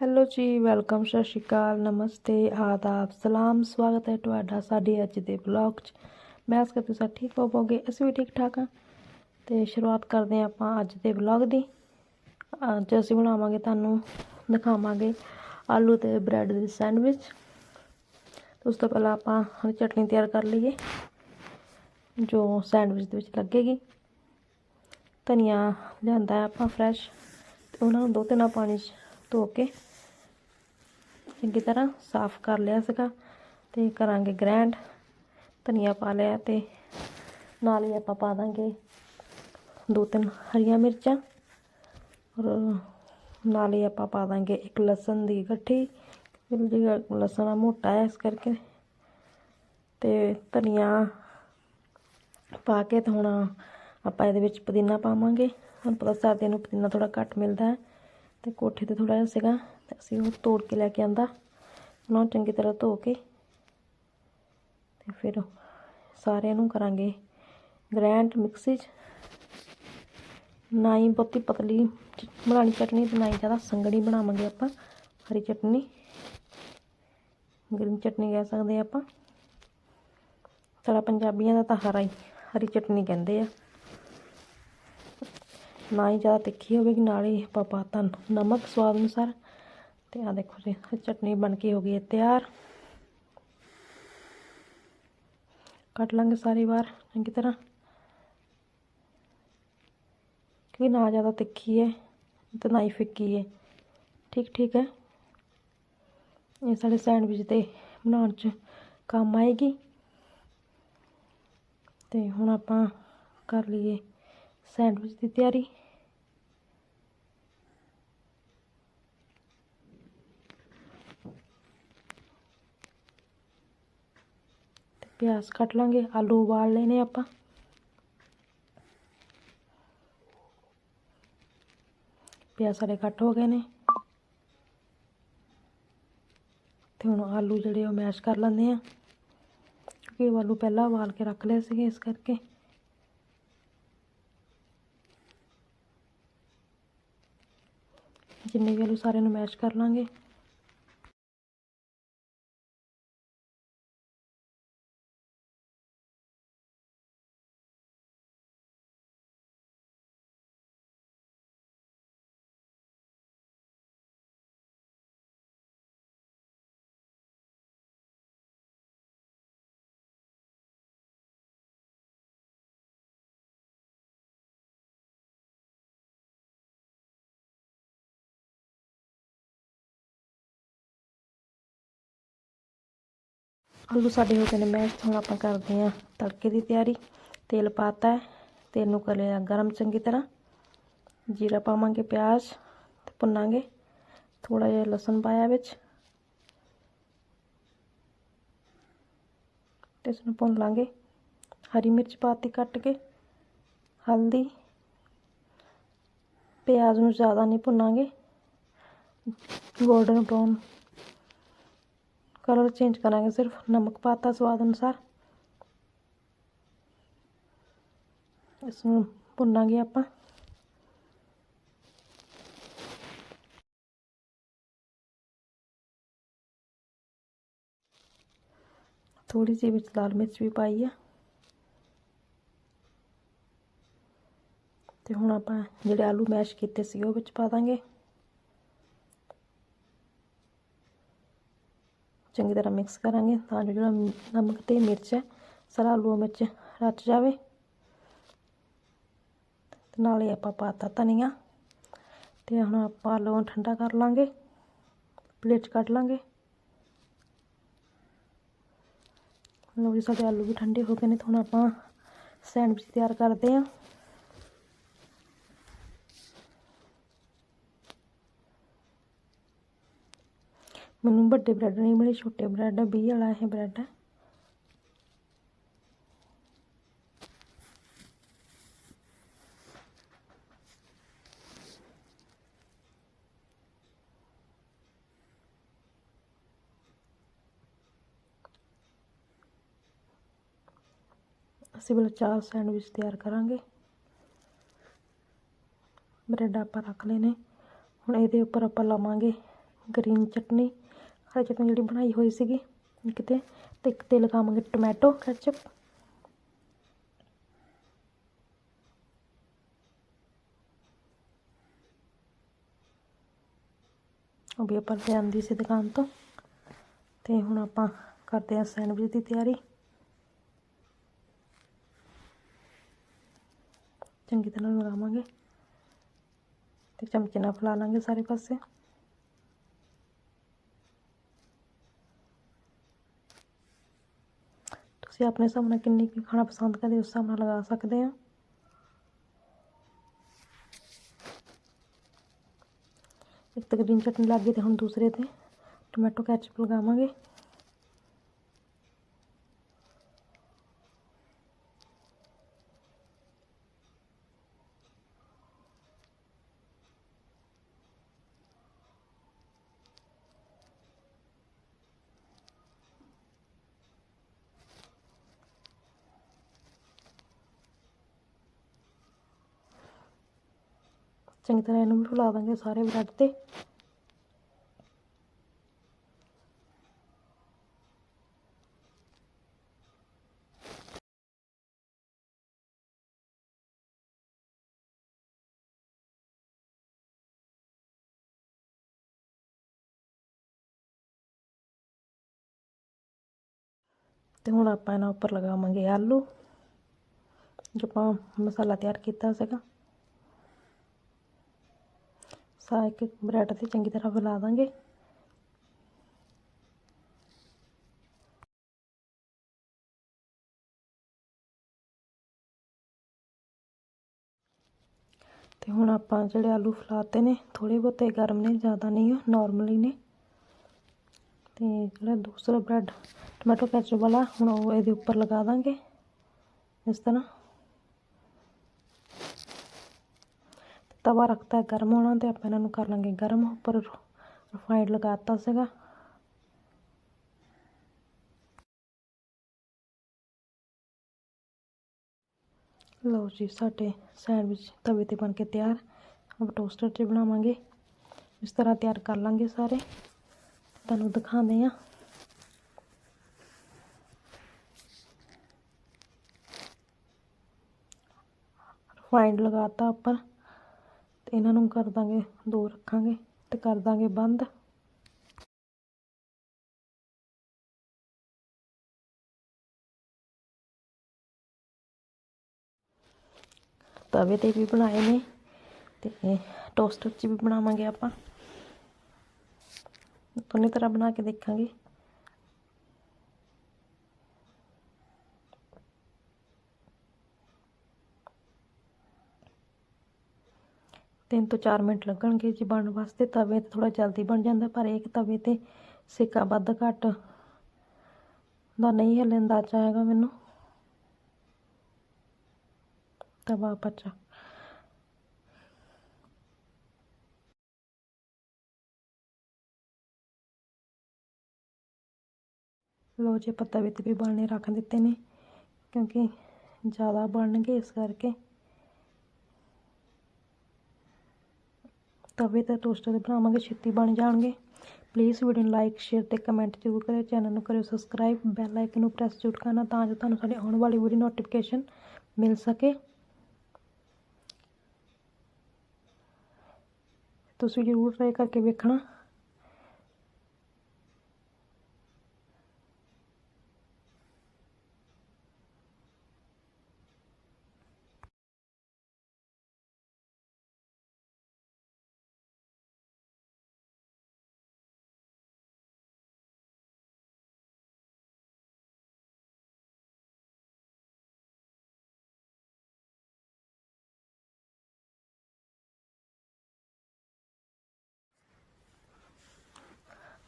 Hello ਜੀ, welcome, ਸਤਿ ਸ਼੍ਰੀ ਅਕਾਲ, ਨਮਸਤੇ, ਆਦਾਬ, ਸਲਾਮ, ਸਵਾਗਤ ਹੈ ਤੁਹਾਡਾ ਸਾਡੇ ਅੱਜ ਦੇ ਬਲੌਗ 'ਚ। ਮੈਂ ਆਸ ਕਰਦੀ ਤੁਸੀਂ ਠੀਕ ਹੋਵੋਗੇ, ਅਸੀਂ ਵੀ ਠੀਕ ਠਾਕ ਹਾਂ। ਤੇ ਸ਼ੁਰੂਆਤ ਕਰਦੇ ਹਾਂ ਆਪਾਂ ਅੱਜ ਦੇ ਬਲੌਗ ਦੀ। ਅੱਜ ਅਸੀਂ ਬਣਾਵਾਂਗੇ ਤੁਹਾਨੂੰ, ਦਿਖਾਵਾਂਗੇ ਆਲੂ ਤੇ ਬ੍ਰੈਡ ਦੀ ਸੈਂਡਵਿਚ। ਉਸ ਤੋਂ ਪਹਿਲਾਂ ਆਪਾਂ ਹਰੀ ਚਟਨੀ ਤਿਆਰ ਕਰ ਲਈਏ, ਜੋ ਸੈਂਡਵਿਚ ਦੇ ਵਿੱਚ ਲੱਗੇਗੀ। ਧਨੀਆ ਲਿਆਂਦਾ ਆਪਾਂ ਫਰੈਸ਼, ਤੇ ਉਹਨਾਂ ਨੂੰ ਦੋ ਤਿੰਨ ਪਾਣੀ 'ਚ ਧੋ ਕੇ ਚੰਗੀ ਤਰ੍ਹਾਂ ਸਾਫ਼ ਕਰ ਲਿਆ ਸੀਗਾ ਤੇ ਕਰਾਂਗੇ ਗ੍ਰੈਂਡ। ਧਨੀਆ ਪਾ ਲਿਆ ਤੇ ਨਾਲ ਹੀ ਆਪਾਂ ਪਾ ਦਾਂਗੇ ਦੋ ਤਿੰਨ ਹਰੀਆਂ ਮਿਰਚਾਂ ਔਰ ਨਾਲ ਹੀ ਆਪਾਂ ਪਾ ਦਾਂਗੇ ਇੱਕ ਲਸਣ ਦੀ ਗੱਠੀ। ਜਿਹੜਾ ਲਸਣ ਆ ਮੋਟਾ ਹੈ ਇਸ ਕਰਕੇ। ਤੇ ਧਨੀਆ ਪਾ ਕੇ ਤੇ ਹੁਣ ਆਪਾਂ ਇਹਦੇ ਵਿੱਚ ਪੁਦੀਨਾ ਪਾਵਾਂਗੇ। ਹੁਣ ਪਤਾ ਸਰਦੀਆਂ ਨੂੰ ਪੁਦੀਨਾ ਥੋੜਾ ਘੱਟ ਮਿਲਦਾ ਹੈ। ਤੇ ਕੋਠੇ ਤੇ ਥੋੜਾ ਜਿਹਾ ਸੀਗਾ ਤੇ ਅਸੀਂ ਉਹ ਤੋੜ ਕੇ ਲੈ ਕੇ ਆਂਦਾ। ਉਹਨਾਂ ਨੂੰ ਚੰਗੀ ਤਰ੍ਹਾਂ ਧੋ ਕੇ ਤੇ ਫਿਰ ਸਾਰਿਆਂ ਨੂੰ ਕਰਾਂਗੇ ਗ੍ਰੈਂਡ ਮਿਕਸੀ 'ਚ। ਨਾ ਹੀ ਬਹੁਤੀ ਪਤਲੀ ਬਣਾਣੀ ਚਟਨੀ ਤੇ ਨਾ ਹੀ ਜ਼ਿਆਦਾ ਸੰਘਣੀ ਬਣਾਵਾਂਗੇ ਆਪਾਂ, ਹਰੀ ਚਟਨੀ। ਗ੍ਰੀਨ ਚਟਨੀ ਕਹਿ ਸਕਦੇ ਆਪਾਂ। ਸਾਡਾ ਪੰਜਾਬੀਆਂ ਦਾ ਤਾਂ ਹਰਾ ਹੀ ਹਰੀ ਚਟਨੀ ਕਹਿੰਦੇ ਆ। ਨਾ ਹੀ ਜ਼ਿਆਦਾ ਤਿੱਖੀ ਹੋਵੇਗੀ, ਨਾਲ ਹੀ ਆਪਾਂ ਪਾਤਾ ਨਮਕ ਸਵਾਦ ਅਨੁਸਾਰ। ਤੇ ਆ ਦੇਖੋ ਜੀ, ਚਟਨੀ ਬਣ ਕੇ ਹੋ ਗਈ ਹੈ ਤਿਆਰ। ਕੱਟ ਲਾਂਗੇ ਸਾਰੀ ਵਾਰ, ਚੰਗੀ ਤਰ੍ਹਾਂ। ਕਿ ਨਾ ਜ਼ਿਆਦਾ ਤਿੱਖੀ ਹੈ, ਤੇ ਨਾ ਹੀ ਫਿੱਕੀ ਹੈ। ਠੀਕ ਠੀਕ ਹੈ। ਇਹ ਸਾਡੇ ਸੈਂਡਵਿਚ ਤੇ ਬਣਾਉਣ 'ਚ ਕੰਮ ਆਏਗੀ। ਤੇ ਹੁਣ ਆਪਾਂ ਕਰ ਲਈਏ ਸੈਂਡਵਿਚ ਦੀ ਤਿਆਰੀ ਤੇ ਪਿਆਜ਼ ਕੱਟ ਲਾਂਗੇ ਆਲੂ ਉਬਾਲ ਲੈਨੇ ਆਪਾਂ ਪਿਆਜ਼ ਸਾਡੇ ਕੱਟ ਹੋ ਗਏ ਨੇ ਤੇ ਹੁਣ ਆਲੂ ਜਿਹੜੇ ਉਹ ਮੈਸ਼ ਕਰ ਲੈਂਦੇ ਆ ਕਿਉਂਕਿ ਆਲੂ ਪਹਿਲਾਂ ਉਬਾਲ ਕੇ ਰੱਖ ਲਏ ਸੀਗੇ ਇਸ ਕਰਕੇ ਜਿੰਨੇ ਵੀ ਆਲੂ ਸਾਰੇ ਨੂੰ ਮੈਸ਼ ਕਰ ਲਾਂਗੇ ਆਲੂ ਸਾਡੇ ਹੋ ਗਏ ਨੇ ਮੈਸ਼ ਹੁਣ ਆਪਾਂ ਕਰਦੇ ਹਾਂ ਤੜਕੇ ਦੀ ਤਿਆਰੀ। ਤੇਲ ਪਾਤਾ ਹੈ, ਤੇਲ ਨੂੰ ਕਰ ਲਿਆ ਗਰਮ ਚੰਗੀ ਤਰ੍ਹਾਂ। ਜੀਰਾ ਪਾਵਾਂਗੇ ਪਿਆਜ਼ ਤੇ ਭੁੰਨਾਂਗੇ। ਥੋੜਾ ਜਿਹਾ ਲਸਣ ਪਾਇਆ ਵਿੱਚ। ਤੇ ਇਸ ਨੂੰ ਭੁੰਨ ਲਾਂਗੇ। ਹਰੀ ਮਿਰਚ ਪਾਤੀ ਕੱਟ ਕੇ। ਹਲਦੀ। ਪਿਆਜ਼ ਨੂੰ ਜ਼ਿਆਦਾ ਨਹੀਂ ਭੁੰਨਾਂਗੇ। ਗੋਲਡਨ ਬ੍ਰਾਊਨ ਕਲਰ ਚੇਂਜ ਕਰਾਂਗੇ ਸਿਰਫ ਨਮਕ ਪਾਤਾ ਸਵਾਦ ਅਨੁਸਾਰ। ਇਸ ਨੂੰ ਭੁੰਨਾਂਗੇ ਆਪਾਂ। ਥੋੜੀ ਜਿਹੀ ਵਿੱਚ ਲਾਲ ਮਿਰਚ ਵੀ ਪਾਈ ਆ। ਤੇ ਹੁਣ ਆਪਾਂ ਜਿਹੜੇ ਆਲੂ ਮੈਸ਼ ਕੀਤੇ ਸੀ ਉਹ ਵਿੱਚ ਪਾ ਦਾਂਗੇ। ਚੰਗੀ ਤਰ੍ਹਾਂ ਮਿਕਸ ਕਰਾਂਗੇ ਤਾਂ ਜੋ ਜਿਹੜਾ ਨਮਕ ਤੇ ਮਿਰਚ ਹੈ, ਸਾਰਾ ਆਲੂ ਵਿੱਚ ਰਚ ਜਾਵੇ। ਤੇ ਨਾਲੇ ਆਪਾਂ ਪਾਤਾ ਧਨੀਆ। ਤੇ ਹੁਣ ਆਪਾਂ ਆਲੂ ਨੂੰ ਠੰਡਾ ਕਰ ਲਾਂਗੇ। ਪਲੇਟ 'ਚ ਕੱਢ ਲਾਂਗੇ। ਲੋ ਜੀ, ਸਾਡੇ ਆਲੂ ਵੀ ਠੰਡੇ ਹੋ ਗਏ ਨੇ ਹੁਣ ਆਪਾਂ ਸੈਂਡਵਿਚ ਤਿਆਰ ਕਰਦੇ ਹਾਂ। ਮੈਨੂੰ ਵੱਡੇ ਬ੍ਰੈਡ ਨਹੀਂ ਮਿਲੇ, ਛੋਟੇ ਬ੍ਰੈਡ ਹੈ 20 ਵਾਲਾ ਇਹ ਬ੍ਰੈਡ ਹੈ ਅਸੀਂ ਬਲ ਚਾਰ ਸੈਂਡਵਿਚ ਤਿਆਰ ਕਰਾਂਗੇ। ਬ੍ਰੈਡ ਆਪਾਂ ਰੱਖ ਲਏ ਨੇ। ਹੁਣ ਇਹਦੇ ਉੱਪਰ ਆਪਾਂ ਲਾਵਾਂਗੇ ਗ੍ਰੀਨ ਚਟਨੀ। ਹਰੀ ਚਟਨੀ ਜਿਹੜੀ ਬਣਾਈ ਹੋਈ ਸੀਗੀ, ਕਿਤੇ, ਤੇ ਇੱਕ ਤੇ ਲਗਾਵਾਂਗੇ ਟੋਮੈਟੋ ਕੈਚਅਪ ਉਹ ਵੀ ਆਪਾਂ ਲਿਆਂਦੀ ਸੀ ਦੁਕਾਨ ਤੋਂ। ਤੇ ਹੁਣ ਆਪਾਂ ਕਰਦੇ ਹਾਂ ਸੈਂਡਵਿਚ ਦੀ ਤਿਆਰੀ। ਚੰਗੀ ਤਰ੍ਹਾਂ ਲਗਾਵਾਂਗੇ। ਤੇ ਚਮਚੇ ਨਾਲ ਫੈਲਾ ਲਾਂਗੇ ਸਾਰੇ ਪਾਸੇ। ਤੁਸੀਂ ਆਪਣੇ ਹਿਸਾਬ ਨਾਲ ਕਿੰਨੀ ਕੁ ਖਾਣਾ ਪਸੰਦ ਕਰਦੇ ਉਸ ਹਿਸਾਬ ਨਾਲ ਲਗਾ ਸਕਦੇ ਆ ਇੱਕ ਤਾਂ ਗ੍ਰੀਨ ਚਟਨੀ ਲੱਗ ਗਈ ਤੇ ਹੁਣ ਦੂਸਰੇ ਤੇ ਟੋਮੈਟੋ ਕੈਚਅਪ ਲਗਾਵਾਂਗੇ। ਚੰਗੀ ਤਰ੍ਹਾਂ ਇਹਨੂੰ ਵੀ ਫੁਲਾ ਦਾਂਗੇ ਸਾਰੇ ਬ੍ਰੈਡ ਤੇ। ਤੇ ਹੁਣ ਆਪਾਂ ਇਹਨਾਂ ਉੱਪਰ ਲਗਾਵਾਂਗੇ ਆਲੂ, ਜੋ ਆਪਾਂ ਮਸਾਲਾ ਤਿਆਰ ਕੀਤਾ ਸੀਗਾ। ਸਾਰਾ ਇੱਕ ਬ੍ਰੈਡ ਤੇ ਚੰਗੀ ਤਰ੍ਹਾਂ ਫੈਲਾ ਦਾਂਗੇ। ਤੇ ਹੁਣ ਆਪਾਂ ਜਿਹੜੇ ਆਲੂ ਫਲਾਤੇ ਨੇ ਥੋੜੇ ਬਹੁਤੇ ਗਰਮ ਨੇ, ਜ਼ਿਆਦਾ ਨਹੀਂ ਨਾਰਮਲੀ ਨੇ। ਤੇ ਜਿਹੜਾ ਦੂਸਰਾ ਬ੍ਰੈਡ, ਟੋਮੈਟੋ ਕੈਚਅਪ ਵਾਲਾ, ਹੁਣ ਉਹ ਇਹਦੇ ਉੱਪਰ ਲਗਾ ਦਾਂਗੇ। ਇਸ ਤਰ੍ਹਾਂ। ਤਵਾ ਰੱਖਤਾ ਹੈ ਗਰਮ ਹੋਣਾ ਤੇ ਆਪਾਂ ਇਹਨਾਂ ਨੂੰ ਕਰ ਲਾਂਗੇ ਗਰਮ। ਉੱਪਰ ਰਿਫਾਈਂਡ ਲਗਾਤਾ ਸੀਗਾ। ਲਓ ਜੀ, ਸਾਡੇ ਸੈਂਡਵਿਚ ਤਵੇ ਤੇ ਬਣ ਕੇ ਤਿਆਰ। ਆਪਾਂ ਟੋਸਟਰ 'ਚ ਬਣਾਵਾਂਗੇ। ਇਸ ਤਰ੍ਹਾਂ ਤਿਆਰ ਕਰ ਲਾਂਗੇ ਸਾਰੇ। ਤੁਹਾਨੂੰ ਦਿਖਾਉਂਦੇ ਆ ਰਿਫਾਈਂਡ ਲਗਾਤਾ ਉੱਪਰ। ਤੇ ਇਹਨਾਂ ਨੂੰ ਕਰ ਦਾਂਗੇ, ਦੋ ਰੱਖਾਂਗੇ ਤੇ ਕਰ ਦਾਂਗੇ ਬੰਦ। ਤਵੇ ਤੇ ਵੀ ਬਣਾਏ ਨੇ ਤੇ ਟੋਸਟਰ 'ਚ ਵੀ ਬਣਾਵਾਂਗੇ ਆਪਾਂ। ਦੋਨੇ ਤਰ੍ਹਾਂ ਬਣਾ ਕੇ ਦੇਖਾਂਗੇ। ਤਿੰਨ ਤੋਂ 4 ਮਿੰਟ ਲੱਗਣਗੇ ਜੀ ਬਣਨ ਵਾਸਤੇ। ਤਵੇ ਤੇ ਥੋੜਾ ਜਲਦੀ ਬਣ ਜਾਂਦਾ, ਪਰ ਇੱਕ ਤਵੇ ਤੇ ਸਿੱਕਾ ਵੱਧ ਘੱਟ ਦਾ ਨਹੀਂ ਹਲੇ ਅੰਦਾਜ਼ਾ ਆਏਗਾ ਮੈਨੂੰ। ਤਵਾ ਪੱਚਾ। ਲੋ ਜੇ ਪੱਤਾ 'ਤੇ ਵੀ ਬਣਨੇ ਰੱਖ ਦਿੱਤੇ ਨੇ, ਕਿਉਂਕਿ ਜ਼ਿਆਦਾ ਬਣਨਗੇ ਇਸ ਕਰਕੇ। ਤਵੇ ਤੇ ਟੋਸਟਰ ਦੇ ਬਣਾਵਾਂਗੇ, ਛੇਤੀ ਬਣ ਜਾਣਗੇ। ਪਲੀਜ਼ ਵੀਡੀਓ ਨੂੰ ਲਾਈਕ ਸ਼ੇਅਰ ਤੇ ਕਮੈਂਟ ਜ਼ਰੂਰ ਕਰਿਓ। ਚੈਨਲ ਨੂੰ ਕਰਿਓ ਸਬਸਕ੍ਰਾਈਬ ਬੈਲ ਆਈਕਨ ਨੂੰ ਪ੍ਰੈਸ ਜ਼ਰੂਰ ਕਰਨਾ ਤਾਂ ਜੋ ਤੁਹਾਨੂੰ ਸਾਡੀ ਆਉਣ ਵਾਲੀ ਵੀਡੀਓ ਨੋਟੀਫਿਕੇਸ਼ਨ ਮਿਲ ਸਕੇ। ਤੁਸੀਂ ਜ਼ਰੂਰ ਟਰਾਈ ਕਰਕੇ ਵੇਖਣਾ।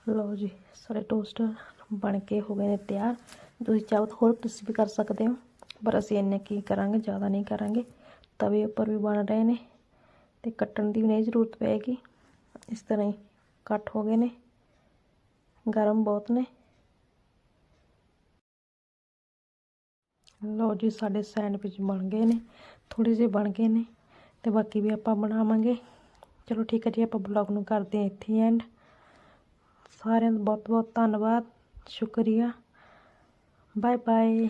ਲਓ ਜੀ ਸਾਡੇ ਟੋਸਟਰ ਬਣ ਕੇ ਹੋ ਗਏ ਨੇ ਤਿਆਰ। ਤੁਸੀਂ ਚਾਹੋ ਤਾਂ ਹੋਰ ਤੁਸੀਂ ਵੀ ਕਰ ਸਕਦੇ ਹੋ, ਪਰ ਅਸੀਂ ਇੰਨੇ ਕੀ ਕਰਾਂਗੇ, ਜ਼ਿਆਦਾ ਨਹੀਂ ਕਰਾਂਗੇ। ਤਵੇ ਉੱਪਰ ਵੀ ਬਣ ਰਹੇ ਨੇ ਤੇ ਕੱਟਣ ਦੀ ਵੀ ਨਹੀਂ ਜ਼ਰੂਰਤ ਪਏਗੀ। ਇਸ ਤਰ੍ਹਾਂ ਹੀ ਕੱਟ ਹੋ ਗਏ ਨੇ, ਗਰਮ ਬਹੁਤ ਨੇ। ਲਓ ਜੀ, ਸਾਡੇ ਸੈਂਡਵਿਚ ਬਣ ਗਏ ਨੇ ਥੋੜੇ ਜਿਹੇ ਬਣ ਗਏ ਨੇ ਤੇ ਬਾਕੀ ਵੀ ਆਪਾਂ ਬਣਾਵਾਂਗੇ। ਚਲੋ ਠੀਕ ਹੈ ਜੀ, ਆਪਾਂ ਬਲੌਗ ਨੂੰ ਕਰਦੇ ਹਾਂ ਇੱਥੇ ਐਂਡ ਸਾਰਿਆਂ ਦਾ ਬਹੁਤ ਬਹੁਤ ਧੰਨਵਾਦ ਸ਼ੁਕਰੀਆ। Bye bye